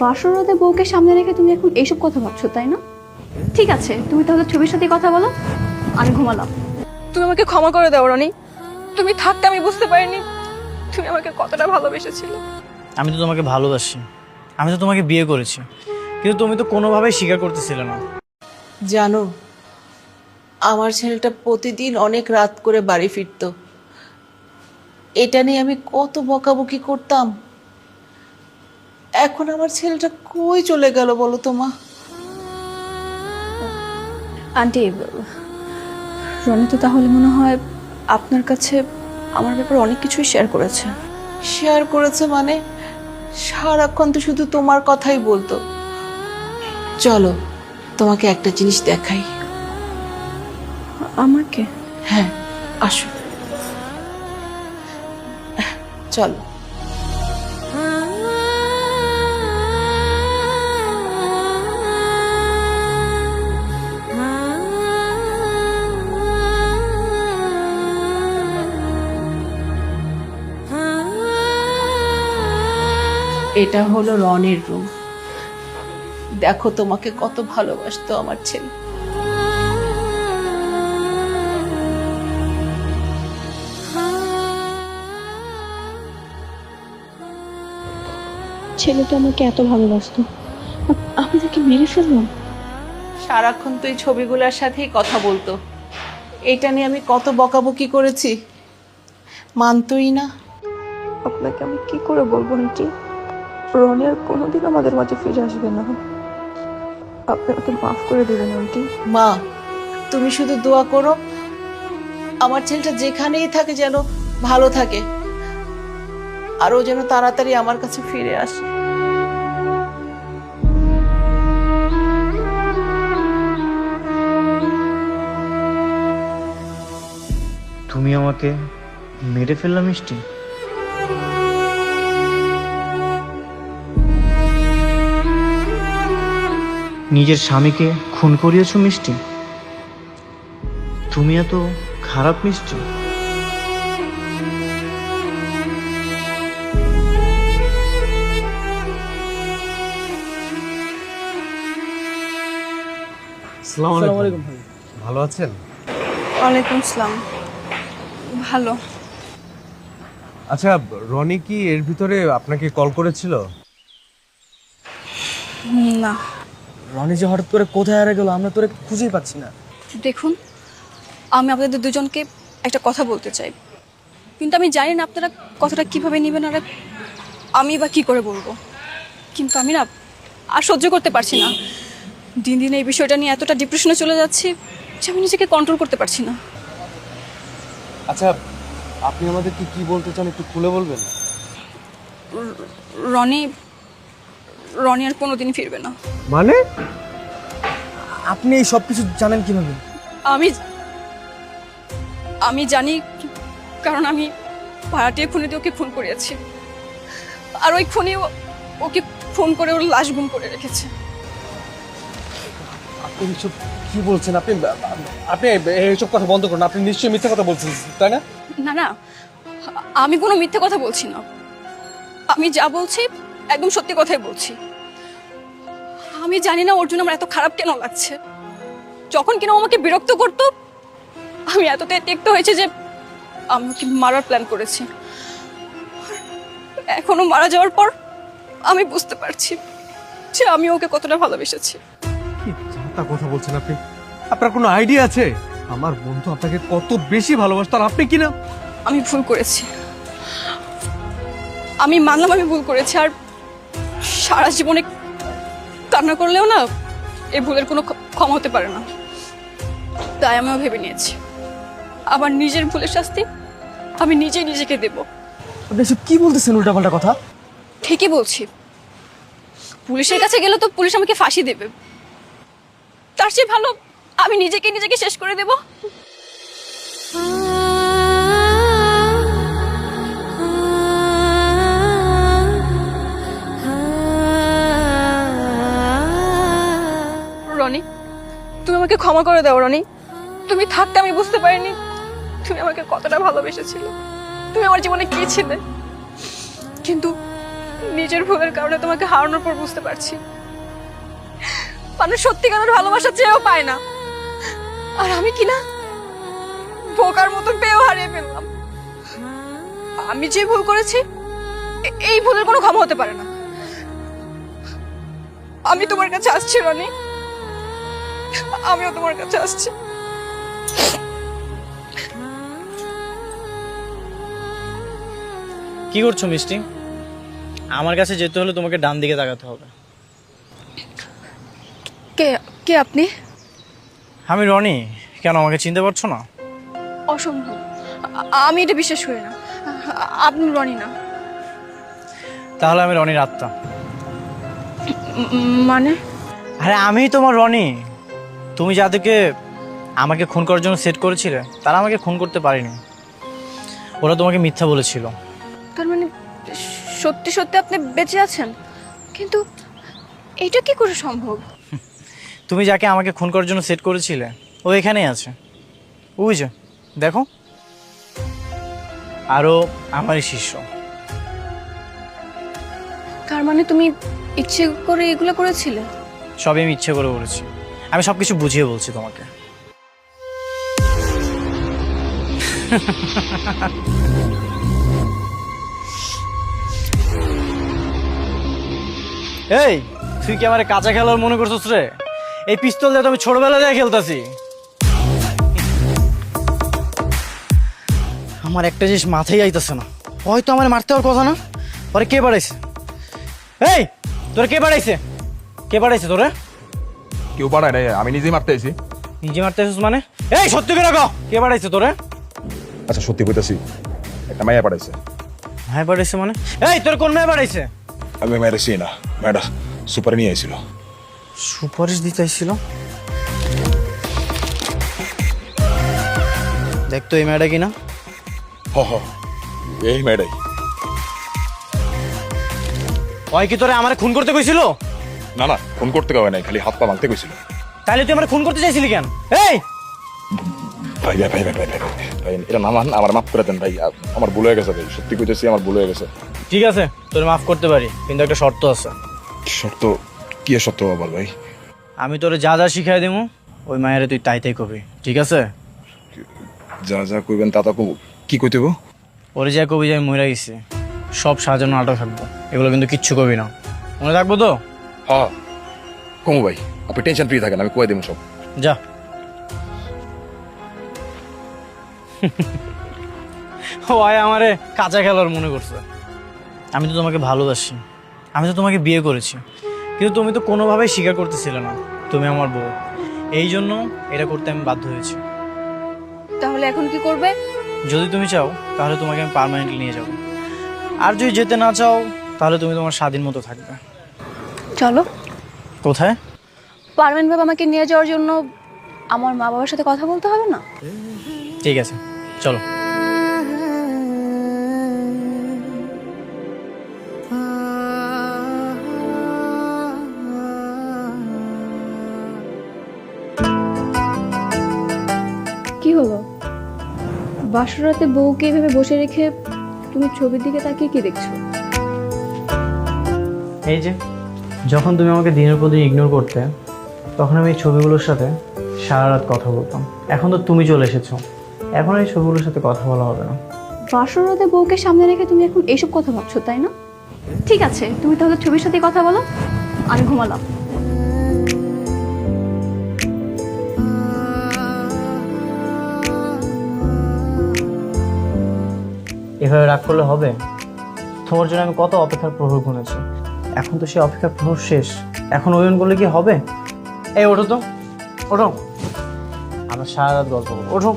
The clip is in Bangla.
বাসরদে বউকে সামনে রেখে তুমি এখন এইসব কথা ভাবছ তাই না? ঠিক আছে তুমি তাহলে ছবির সাথে কথা বলো আমি ঘুমালাম। তুমি আমাকে ক্ষমা করে দাও রনি। তুমি থাকতে আমি বুঝতে পারিনি। তুমি আমাকে কতটা ভালোবেসেছিলে। আমি তো তোমাকে ভালোবাসি। আমি তো তোমাকে বিয়ে করেছি। কিন্তু তুমি তো কোনোভাবেই স্বীকার করতেছিলে না। জানো আমার ছেলেটা প্রতিদিন অনেক রাত করে বাড়ি ফিরতো। এটা নিয়ে আমি কত বকাবকি করতাম। এখন আমার ছেলেটা কই চলে গেল বলো তো মা? আন্টি রনি তো তাহলে মনে হয় আপনার কাছে আমার ব্যাপারে অনেক কিছুই শেয়ার করেছে। শেয়ার করেছে মানে? সারাক্ষণ তো শুধু তোমার কথাই বলতো। চলো তোমাকে একটা জিনিস দেখাই। আমাকে? হ্যাঁ আসো। চলো। এটা হলো রনের রুম দেখো তোমাকে কত ভালোবাসতো আমার ছেলে। ছেলেটা আমাকে এত ভালোবাসতো। আমি তাকে মেরে ফেললাম? সারাক্ষণ তো এই ছবিগুলোর সাথেই কথা বলতো। এটা নিয়ে আমি কত বকাবকি করেছি। মানতই না। আপনাকে আমি কি করে বলব আন্টি? রনি আর কোনোদিন আমাদের মাঝে ফিরে আসবে না। আপনি আমাকে মাফ করে দেবেন আন্টি। মা তুমি শুধু দোয়া করো। আমার ছেলেটা যেখানেই থাকে যেন ভালো থাকে। আর ও যেন তাড়াতাড়ি আমার কাছে ফিরে আসে। তুমি আমাকে মেরে ফেললাম মিষ্টি? নিজের স্বামীকে খুন করিয়েছো মিষ্টি? তুমি এত খারাপ মিষ্টি। আসসালামু আলাইকুম। ভালো আছেন? ওয়ালাইকুম আসসালাম ভালো। আচ্ছা রনি কি এর ভিতরে আপনাকে কল করেছিল? না। রনি যে হঠাৎ করে কোথায় হারা গেল? আমরা তোরে খুঁজেই পাচ্ছি না। দেখুন আমি আপনাদের দুজনকে একটা কথা বলতে চাই। কিন্তু আমি জানি না আপনারা কথাটা কীভাবে নেবেন আর আমি বা কি করে বলব। কিন্তু আমি না আর সহ্য করতে পারছি না। দিন দিন এই বিষয়টা নিয়ে এতটা ডিপ্রেশনে চলে যাচ্ছি যে আমি নিজেকে কন্ট্রোল করতে পারছি না। আচ্ছা আপনি আমাদেরকে কি বলতে চান একটু খুলে বলবেন? রনি রনি আর কোনোদিনই ফিরবে না। মানে? আপনি এই সব কিছু জানেন কীভাবে? আমি আমি জানি কারণ আমি ভাড়াটিয়া খুনে দিয়ে ওকে খুন করিয়েছি। আর ওই খুনি ওকে ফোন করে ওর লাশ গুম করে রেখেছে। আপনি এসব কি বলছেন? আপনি আপনি এইসব কথা বন্ধ করুন। আপনি নিশ্চয়ই মিথ্যা কথা বলছেন তাই না? না না আমি কোনো মিথ্যে কথা বলছি না। আমি যা বলছি একদম সত্যি কথাই বলছি। আমি জানি না ওর জন্য আমার এত খারাপ কেন লাগছে। যখন কিনা আমাকে বিরক্ত করতো আমি এতটাই তিক্ত হয়েছে যে আমি ওকে মারার প্ল্যান করেছি। এখনও মারা যাওয়ার পর আমি বুঝতে পারছি যে আমি ওকে কতটা ভালোবেসেছি। কি তা কথা বলছেন আপনি? আপনার কোনো আইডিয়া আছে? আমার বন্ধু আপনাকে কত বেশি ভালোবাসতো আর আপনি কি না আমি ভুল করেছি। আমি মানলাম আমি ভুল করেছি আর সারা জীবনে কান্না করলেও না এই ভুলের কোনো ক্ষ- ক্ষমা হতে পারে না। তাই আমিও ভেবে নিয়েছি। আবার নিজের ভুলের শাস্তি আমি নিজেই নিজেকে দেব। আপনি এসব কি বলতেছেন উল্টাপাল্টা কথা? ঠিকই বলছি। পুলিশের কাছে গেলে তো পুলিশ আমাকে ফাঁসি দেবে। তার চেয়ে ভালো আমি নিজেকে নিজেকে শেষ করে দেব। তুমি আমাকে ক্ষমা করে দাও, রনি। তুমি থাকতে আমি বুঝতে পারিনি। তুমি আমাকে কতটা ভালোবেসেছিলে। তুমি আমার জীবনে কি ছিলে? কিন্তু নিজের ভুলের কারণে তোমাকে হারানোর পর বুঝতে পারছি। মানুষ সত্যিকারের ভালোবাসা চেয়েও পায় না। আর আমি কি না? বোকার মতন পেয়েও হারিয়ে ফেললাম। আমি যে ভুল করেছি এই ভুলের কোনো ক্ষমা হতে পারে না। আমি তোমার কাছে আসছি, রনি। আমিও তোমার কাছে আসছি। কি করছ মিষ্টি? আমার কাছে যেতে হলে তোমাকে ডান দিকে তাকাতে হবে। কে কে আপনি? আমি রনি। কেন আমাকে চিনতে পারছ না? অসম্ভব। আমি এটা বিশ্বাস করি না। আপনি রনি না। তাহলে আমি রনির আত্মা। মানে? আরে আমি তোমার রনি। তুমি যাদেরকে আমাকে খুন করার জন্য সেট করেছিলে তারা আমাকে খুন করতে পারেনি। ওরা তোমাকে মিথ্যা বলেছিল। তার মানে সত্যি সত্যি আপনি বেঁচে আছেন? কিন্তু এটা কি করে সম্ভব? তুমি যাকে আমাকে খুন করার জন্য সেট করেছিলে ও এখানেই আছে। যে দেখো। আরও আমারই শিষ্য। তার মানে তুমি ইচ্ছে করে এগুলো করেছিলে? সবই আমি ইচ্ছে করে বলেছি আমি সব কিছু বুঝিয়ে বলছি তোমাকে। এই, তুই কি আমার কাঁচা খেলার মনে করছিস রে? এই পিস্তল দিয়ে তো আমি ছোটবেলা দিয়ে খেলতাছি। আমার একটা জিনিস মাথায় আইতাছে না। হয়তো আমার মারতে হওয়ার কথা না, পরে কে বাড়াইছে? এই, তোর কে বাড়াইছে? কে বাড়াইছে তোরে? কেউ পাঠায় নাই আমি নিজেই মারতে আইছি। নিজে মারতে আসিস মানে? এই সত্যি করে কও কে বাড়াইছে তোরে? আচ্ছা সত্যি কইতাছি একটা মাইয়া পাঠাইছে হ্যাঁ বাড়াইছে মানে? এই তোর কোন মেয়ে বাড়াইছে? আমি মায়ের চিনি না মায়েরা সুপার নিয়ে আইছিল। সুপারিশ দিতে আইছিল? দেখতো এই মেয়েটা কিনা। হ হ এই মেয়েটাই ওই কি তোরে আমার খুন করতে কইছিল? না না ফোন করতে কবে নাই খালি হাত পা ভাঙতে কইছিল। তাহলে তুই আমার খুন করতে চাইছিলি কেন? এই! ভাই ভাই ভাই ভাই ভাই ভাই ভাই, এটা নামান আমার মাফ করে দেন ভাই আমার ভুল হয়ে গেছে ভাই সত্যি কইতেছি আমার ভুল হয়ে গেছে। ঠিক আছে তোর মাফ করতে পারি কিন্তু একটা শর্ত আছে। সত্য কি সত্য বল ভাই? আমি তোরে যা যা শিখাই দেবো ওই মায়ের তুই তাই তাই কবি ঠিক আছে? যা যা কইবেন তা তা কব কি কইতে হইবো? ওরে যা কবি যে আমি মরে গেছি সব সাজানো আটো থাকব এগুলো কিন্তু কিচ্ছু কবি না। মনে থাকব তো? হ কমু ভাই আপনি টেনশন ফ্রি থাকেন আমি কয়ে দেবো সব। যা। ও আয় আমারে কাঁচা খেলার মনে করছে। আমি তো তোমাকে ভালোবাসি। আমি তো তোমাকে বিয়ে করেছি। কিন্তু তুমি তো কোনোভাবেই স্বীকার করতেছিলে না তুমি আমার বউ। এই জন্য এটা করতে আমি বাধ্য হয়েছি। তাহলে এখন কি করবে? যদি তুমি চাও তাহলে তোমাকে আমি পার্মানেন্টলি নিয়ে যাব। আর যদি যেতে না চাও তাহলে তুমি তোমার স্বাধীন মতো থাকবে। চলো। কোথায়? পারবেন ভাবে আমাকে নিয়ে যাওয়ার জন্য আমার মা বাবার সাথে কথা বলতে হবে না? ঠিক আছে চলো। কি হলো? বাসরাতে বউকে এভাবে বসে রেখে তুমি ছবির দিকে তাকিয়ে কি দেখছ? এই যে যখন তুমি আমাকে দিনের পর দিন ইগনোর করতে তখন আমি এই ছবিগুলোর সাথে সারা রাত কথা বলতাম। এখন তো তুমি চলে এসেছ। এখন এই ছবিগুলোর সাথে কথা বলা হবে না। বাসরাতে বউকে সামনে রেখে তুমি এখন এইসব কথা ভাবছ তাই না? ঠিক আছে তুমি তাহলে ছবির সাথে কথা বলো। আমি ঘুমালাম। এভাবে রাগ করলে হবে? তোমার জন্য আমি কত অপেক্ষার প্রহর গুনেছি। এখন তো সে অপেক্ষা পুরো শেষ। এখন ওজন করলে কি হবে? এই ওঠো তো। ওঠো। আমরা সারা রাত গল্প করব। ওঠো।